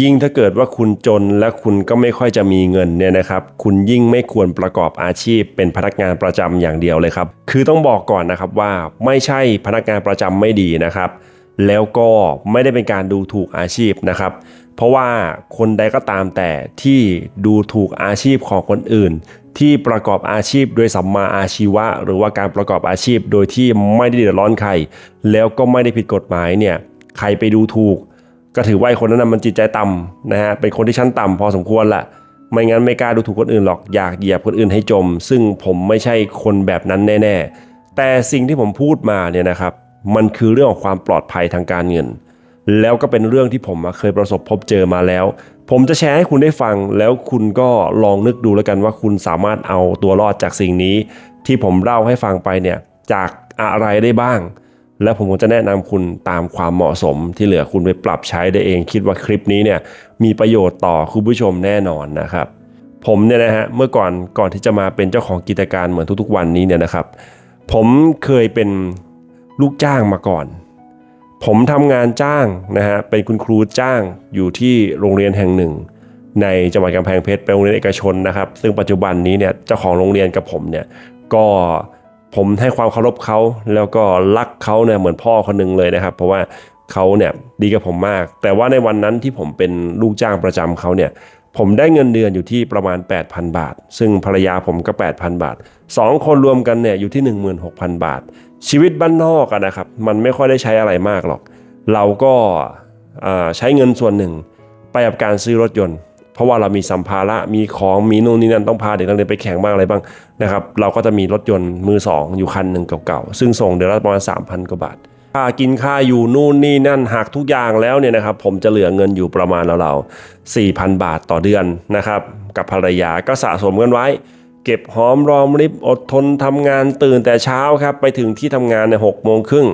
ยิ่งถ้าเกิดว่าคุณจนและคุณก็ไม่ค่อยจะมีเงินเนี่ยนะครับคุณยิ่งไม่ควรประกอบอาชีพ เป็นพนักงานประจำอย่างเดียวเลยครับ คือต้องบอกก่อนนะครับว่าไม่ใช่พนักงานประจำไม่ดีนะครับ แล้วก็ไม่ได้เป็นการดูถูกอาชีพนะครับ เพราะว่าคนใดก็ตามแต่ที่ดูถูกอาชีพของคนอื่น ที่ประกอบอาชีพโดยสัมมาอาชีวะ หรือว่าการประกอบอาชีพโดยที่ไม่ได้เดือดร้อนใคร แล้วก็ไม่ได้ผิดกฎหมายเนี่ยใครไปดูถูก ก็ถือว่าไอ้คนนั้นนะมันจิตใจต่ำนะฮะเป็นคนที่ชั้นต่ำพอสมควรแหละไม่งั้นไม่กล้าดูถูกคนอื่นหรอกอยากเหยียบคนอื่นให้จม ซึ่งผมไม่ใช่คนแบบนั้นแน่ๆ แต่สิ่งที่ผมพูดมาเนี่ยนะครับมันคือเรื่องของความปลอดภัยทางการเงิน แล้วก็เป็นเรื่องที่ผมเคยประสบพบเจอมาแล้ว ผมจะแชร์ให้คุณได้ฟัง แล้วคุณก็ลองนึกดูแล้วกันว่าคุณสามารถเอาตัวรอดจากสิ่งนี้ ที่ผมเล่าให้ฟังไปเนี่ยจากอะไรได้บ้าง แล้วผมก็จะแนะนำคุณตามความเหมาะสมที่เหลือคุณไปปรับใช้ได้เองคิดว่าคลิปนี้เนี่ยมีประโยชน์ต่อคุณผู้ชมแน่นอนนะครับ ผมเนี่ยนะฮะเมื่อก่อนก่อนที่จะมาเป็นเจ้าของกิจการเหมือนทุกๆ วันนี้เนี่ยนะครับ ผมเคยเป็นลูกจ้างมาก่อน ผมทำงานจ้างนะฮะเป็นคุณครูจ้างอยู่ที่โรงเรียนแห่งหนึ่ง ในจังหวัดกำแพงเพชรเป็นโรงเรียนเอกชนนะครับ ซึ่งปัจจุบันนี้เนี่ยเจ้าของโรงเรียนกับผมเนี่ยก็ ผมให้ความเคารพเขาแล้วก็รักเขาเนี่ยเหมือนพ่อคนหนึ่งเลยนะครับ เพราะว่าเขาเนี่ยดีกับผมมาก แต่ว่าในวันนั้นที่ผมเป็นลูกจ้างประจำเขาเนี่ยผมได้เงินเดือนอยู่ที่ประมาณ 8,000 บาท ซึ่งภรรยาผมก็ 8,000 บาท 2 คนรวมกันเนี่ยอยู่ที่ 16,000 บาท ชีวิตบ้านนอกนะครับ มันไม่ค่อยได้ใช้อะไรมากหรอก เราก็ใช้เงินส่วนหนึ่ง ไปกับการซื้อรถยนต์ เพราะว่าเรามีสัมภาระมีของมีนู่นนี่นั่นต้องพาเด็กนักเรียนไปแข่งบ้างอะไรบ้างนะครับเราก็จะมีรถยนต์มือสองอยู่คันหนึ่งเก่าๆซึ่งส่งเดือนละประมาณ3,000กว่าบาทค่ากินค่าอยู่นู่นนี่นั่นหักทุกอย่างแล้วเนี่ยนะครับผมจะเหลือเงินอยู่ประมาณเราๆ4,000บาทต่อเดือนนะครับกับภรรยาก็สะสมกันไว้ เก็บหอมรอมริบอดทนทำงานตื่นแต่เช้าครับไปถึงที่ทำงานในหกโมงครึ่ง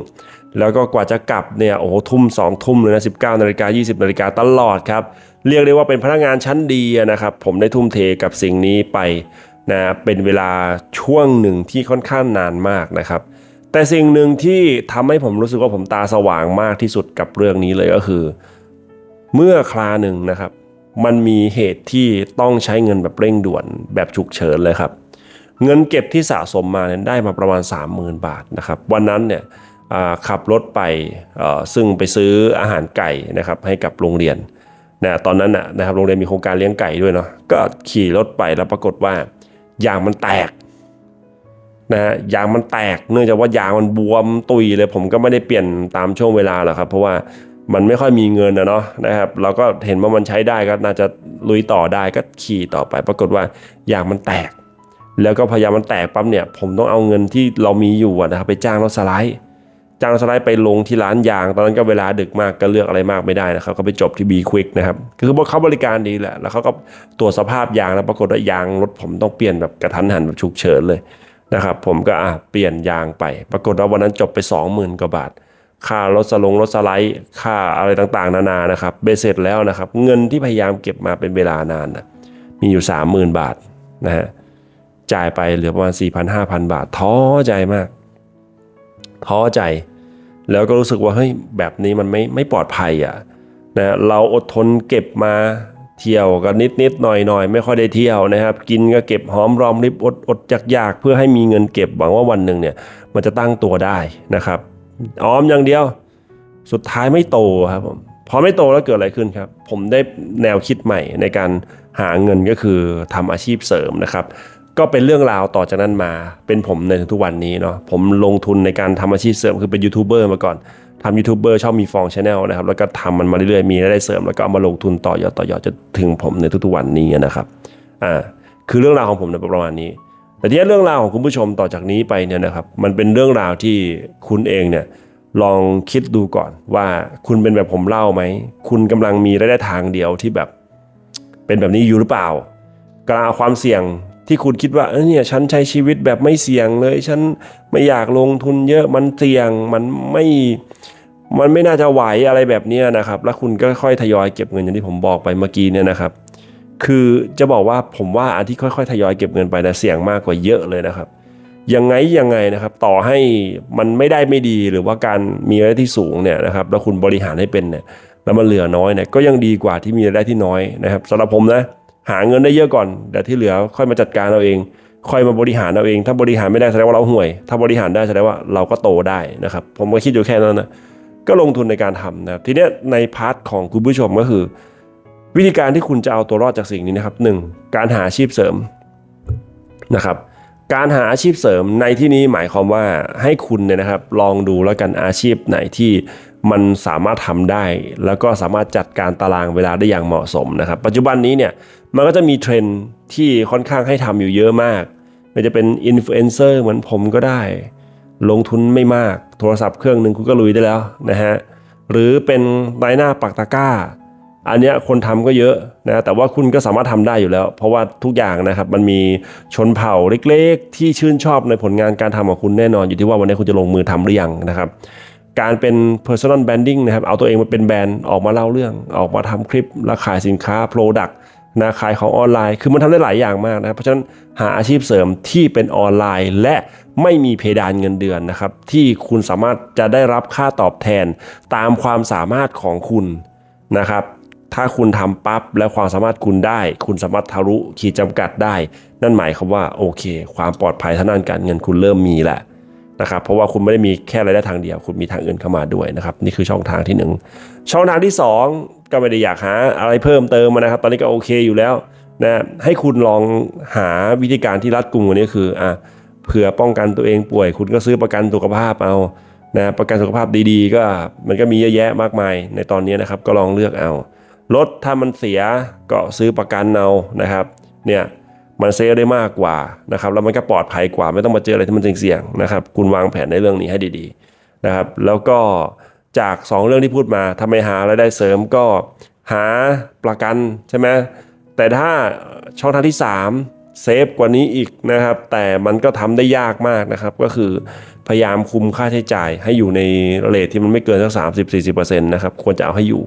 แล้วก็กว่าจะกลับเนี่ยโอ้โหทุ่มสองทุ่มเลยนะสิบเก้านาฬิกายี่สิบนาฬิกาตลอดครับ เรียกได้ว่าเป็นพนักงานชั้นดีนะครับ ผมได้ทุ่มเทกับสิ่งนี้ไปนะเป็นเวลาช่วงหนึ่งที่ค่อนข้างนานมากนะครับ แต่สิ่งหนึ่งที่ทำให้ผมรู้สึกว่าผมตาสว่างมากที่สุดกับเรื่องนี้เลยก็คือ เมื่อคราหนึ่งนะครับ มันมีเหตุที่ต้องใช้เงินแบบเร่งด่วนแบบฉุกเฉินเลยครับ เงินเก็บที่สะสมมาเนี่ยได้มาประมาณ 30,000 บาทนะครับ วันนั้นเนี่ย ขับรถไปซึ่งไปซื้ออาหารไก่นะครับให้กับโรงเรียนนะตอนนั้นนะครับโรงเรียนมีโครงการเลี้ยงไก่ด้วยเนาะก็ขี่รถไปแล้วปรากฏว่ายางมันแตกนะฮะยางมันแตกเนื่องจากว่ายางมันบวมตุยเลยผมก็ไม่ได้เปลี่ยนตามช่วงเวลาหรอกครับเพราะว่ามันไม่ค่อยมีเงินนะเนาะนะครับเราก็เห็นว่ามันใช้ได้ก็น่าจะลุยต่อได้ก็ขี่ต่อไป ปรากฏว่ายางมันแตก แล้วก็พยายามมันแตกปั๊บเนี่ยผมต้องเอาเงินที่เรามีอยู่นะครับไปจ้างรถสไลด์ จ้างสไลด์ไปลงที่ร้านยาง ตอนนั้นก็เวลาดึกมากก็เลือกอะไรมากไม่ได้นะครับก็ไปจบที่ B Quick นะครับคือเขาบริการดีแหละแล้วเขาก็ตรวจสภาพยางแล้วปรากฏว่ายางรถผมต้องเปลี่ยนแบบกระทันหันแบบฉุกเฉินเลยนะครับผมก็อะเปลี่ยนยางไป ปรากฏว่าวันนั้นจบไป 20,000กว่าบาท ค่ารถสลงรถสไลด์ค่าอะไรต่างๆ นานานะครับเบสเสร็จแล้วนะครับเงินที่พยายามเก็บมาเป็นเวลานานนะมีอยู่ 30,000 บาทนะฮะจ่ายไปเหลือประมาณ4,000 5,000 บาทท้อใจมาก ท้อใจ แล้วก็รู้สึกว่าเฮ้ยแบบนี้มันไม่ไม่ปลอดภัยอะนะเราอดทนเก็บมาเที่ยวกันนิดนิดๆหน่อยหน่อยๆไม่ค่อยได้เที่ยวนะครับ กินก็เก็บหอมรอมริบอดอดจากอยากๆเพื่อให้มีเงินเก็บหวังว่าวันหนึ่งเนี่ยมันจะตั้งตัวได้นะครับออมอย่างเดียว สุดท้ายไม่โตครับผมพอไม่โตแล้วเกิดอะไรขึ้นครับ ผมได้แนวคิดใหม่ในการหาเงินก็คือทำอาชีพเสริมนะครับ ก็เป็นเรื่องราวต่อจากนั้นมาเป็นผมในทุกวันนี้เนาะผมลงทุนในการทำอาชีพเสริมคือเป็นยูทูบเบอร์มาก่อนทำยูทูบเบอร์ชอบมีฟองชาแนลนะครับแล้วก็ทำมันมาเรื่อยๆมีรายได้เสริมแล้วก็เอามาลงทุนต่อยอดต่อยอดจนถึงผมในทุกๆวันนี้นะครับอ่าคือเรื่องราวของผมในประมาณนี้ แต่ที่เรื่องราวของคุณผู้ชมต่อจากนี้ไปเนี่ยนะครับมันเป็นเรื่องราวที่คุณเองเนี่ยลองคิดดูก่อนว่าคุณเป็นแบบผมเล่าไหมคุณกำลังมีรายได้ทางเดียวที่แบบ เป็นแบบนี้อยู่หรือเปล่ากลาความเสี่ยง ที่คุณคิดว่าเออเนี่ยฉันใช้ชีวิตแบบไม่เสี่ยงเลย ฉันไม่อยากลงทุนเยอะมันเสี่ยงมันไม่มันไม่น่าจะไหวอะไรแบบนี้นะครับ แล้วคุณก็ค่อยทยอยเก็บเงินอย่างที่ผมบอกไปเมื่อกี้เนี่ยนะครับ คือจะบอกว่าผมว่าอันที่ค่อยๆ ทยอยเก็บเงินไปนะเสี่ยงมากกว่าเยอะเลยนะครับยังไงยังไงนะครับ ต่อให้มันไม่ได้ไม่ดีหรือว่าการมีรายได้ที่สูงเนี่ยนะครับ แล้วคุณบริหารให้เป็นเนี่ยแล้วมันเหลือน้อยเนี่ยก็ยังดีกว่าที่มีรายได้ที่น้อยนะครับสำหรับผมนะ หาเงินได้เยอะก่อนแต่ที่เหลือค่อยมาจัดการเอาเอง ค่อยมาบริหารเอาเอง ถ้าบริหารไม่ได้แสดงว่าเราห่วย ถ้าบริหารได้แสดงว่าเราก็โตได้นะครับ ผมก็คิดอยู่แค่นั้นนะก็ลงทุนในการทำนะครับทีเนี้ยในพาร์ทของคุณผู้ชมก็คือ วิธีการที่คุณจะเอาตัวรอดจากสิ่งนี้นะครับหนึ่งการหาอาชีพเสริมนะครับการหาอาชีพเสริมในที่นี้หมายความว่าให้คุณเนี่ยนะครับ ลองดูแล้วกันอาชีพไหนที่ มันสามารถทำได้ แล้วก็สามารถจัดการตารางเวลาได้อย่างเหมาะสมนะครับ ปัจจุบันนี้เนี่ยมันก็จะมีเทรนที่ค่อนข้างให้ทำอยู่เยอะมากไม่จะเป็นอินฟลูเอนเซอร์เหมือนผมก็ได้ ลงทุนไม่มาก โทรศัพท์เครื่องหนึ่งคุณก็ลุยได้แล้วนะฮะหรือเป็นรายหน้าปักตะกร้า อันเนี้ยคนทำก็เยอะนะแต่ว่าคุณก็สามารถทำได้อยู่แล้ว เพราะว่าทุกอย่างนะครับมันมีชนเผ่าเล็ก ๆ ที่ชื่นชอบในผลงานการทำของคุณแน่นอนอยู่ที่ว่าวันนี้คุณจะลงมือทำหรือยังนะครับ การเป็น personal branding นะครับ เอาตัวเองมาเป็นแบรนด์ออกมาเล่าเรื่อง ออกมาทำคลิปและขายสินค้า product นะขายของออนไลน์ คือมันทำได้หลายอย่างมากนะครับเพราะฉะนั้นหาอาชีพเสริมที่เป็นออนไลน์ และไม่มีเพดานเงินเดือนนะครับ ที่คุณสามารถจะได้รับค่าตอบแทนตามความสามารถของคุณนะครับ ถ้าคุณทำปั๊บแล้วความสามารถคุณได้ คุณสามารถทะลุขีดจำกัดได้ นั่นหมายความว่าโอเค ความปลอดภัยทางด้านการเงินคุณเริ่มมีแหละ นะครับเพราะว่าคุณไม่ได้มีแค่รายได้ทางเดียว คุณมีทางอื่นเข้ามาด้วยนะครับนี่คือช่องทางที่หนึ่งช่องทางที่สองก็ไม่ได้อยากหาอะไรเพิ่มเติมนะครับ ตอนนี้ก็โอเคอยู่แล้วนะให้คุณลองหาวิธีการที่รัดกุมกว่านี้คืออะเผื่อป้องกันตัวเองป่วย คุณก็ซื้อประกันสุขภาพเอานะประกันสุขภาพดีๆ ก็มันก็มีเยอะแยะมากมายในตอนนี้นะครับก็ลองเลือกเอารถถ้ามันเสียก็ซื้อประกันเอานะครับเนี่ย มันเซฟได้มากกว่านะครับแล้วมันก็ปลอดภัยกว่า ไม่ต้องมาเจออะไรที่มันเสี่ยงๆนะครับ คุณวางแผนในเรื่องนี้ให้ดีๆนะครับ แล้วก็จาก 2 เรื่องที่พูดมาทำไมหารายได้เสริมก็หาประกันใช่ไหมแต่ถ้าช่องทางที่ 3 เซฟกว่านี้อีกนะครับ แต่มันก็ทำได้ยากมากนะครับ ก็คือพยายามคุมค่าใช้จ่ายให้อยู่ในเรทที่มันไม่เกินสักสามสิบสี่สิบเปอร์เซ็นต์นะครับควรจะเอาให้อยู่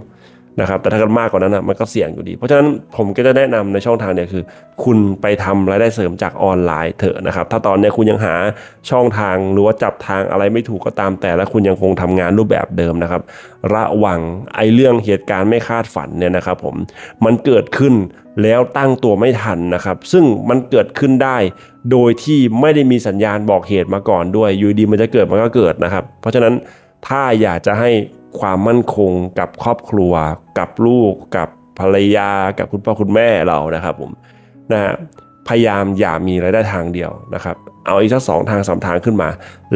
นะครับแต่ถ้าเกิดมากกว่านั้นนะมันก็เสี่ยงอยู่ดี เพราะฉะนั้นผมก็จะแนะนำในช่องทางเนี่ยคือ คุณไปทำรายได้เสริมจากออนไลน์เถอะนะครับ ถ้าตอนนี้คุณยังหาช่องทางหรือว่าจับทางอะไรไม่ถูกก็ตามแต่และคุณยังคงทำงานรูปแบบเดิมนะครับ ระวังไอ้เรื่องเหตุการณ์ไม่คาดฝันเนี่ยนะครับผมมันเกิดขึ้นแล้วตั้งตัวไม่ทันนะครับ ซึ่งมันเกิดขึ้นได้ โดยที่ไม่ได้มีสัญญาณบอกเหตุมาก่อนด้วยอยู่ดีมันจะเกิดมันก็เกิดนะครับ เพราะฉะนั้นถ้าอยากจะให้ ความมั่นคงกับครอบครัว กับลูก กับภรรยา กับคุณพ่อคุณแม่เรานะครับผมนะฮะพยายามอย่ามีรายได้ทางเดียวนะครับ เอาอีกสักสองทางสามทางขึ้นมา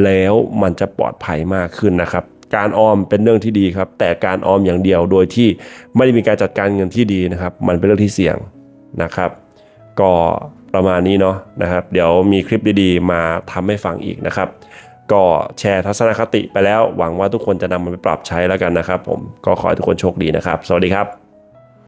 แล้วมันจะปลอดภัยมากขึ้นนะครับ การออมเป็นเรื่องที่ดีครับ แต่การออมอย่างเดียวโดยที่ไม่ได้มีการจัดการเงินที่ดีนะครับ มันเป็นเรื่องที่เสี่ยงนะครับ ก็ประมาณนี้เนาะนะครับ เดี๋ยวมีคลิปดีๆ มาทำให้ฟังอีกนะครับ ก็แชร์ทัศนคติไปแล้ว หวังว่าทุกคนจะนำมันไปปรับใช้แล้วกันนะครับ ผมก็ขอให้ทุกคนโชคดีนะครับ สวัสดีครับ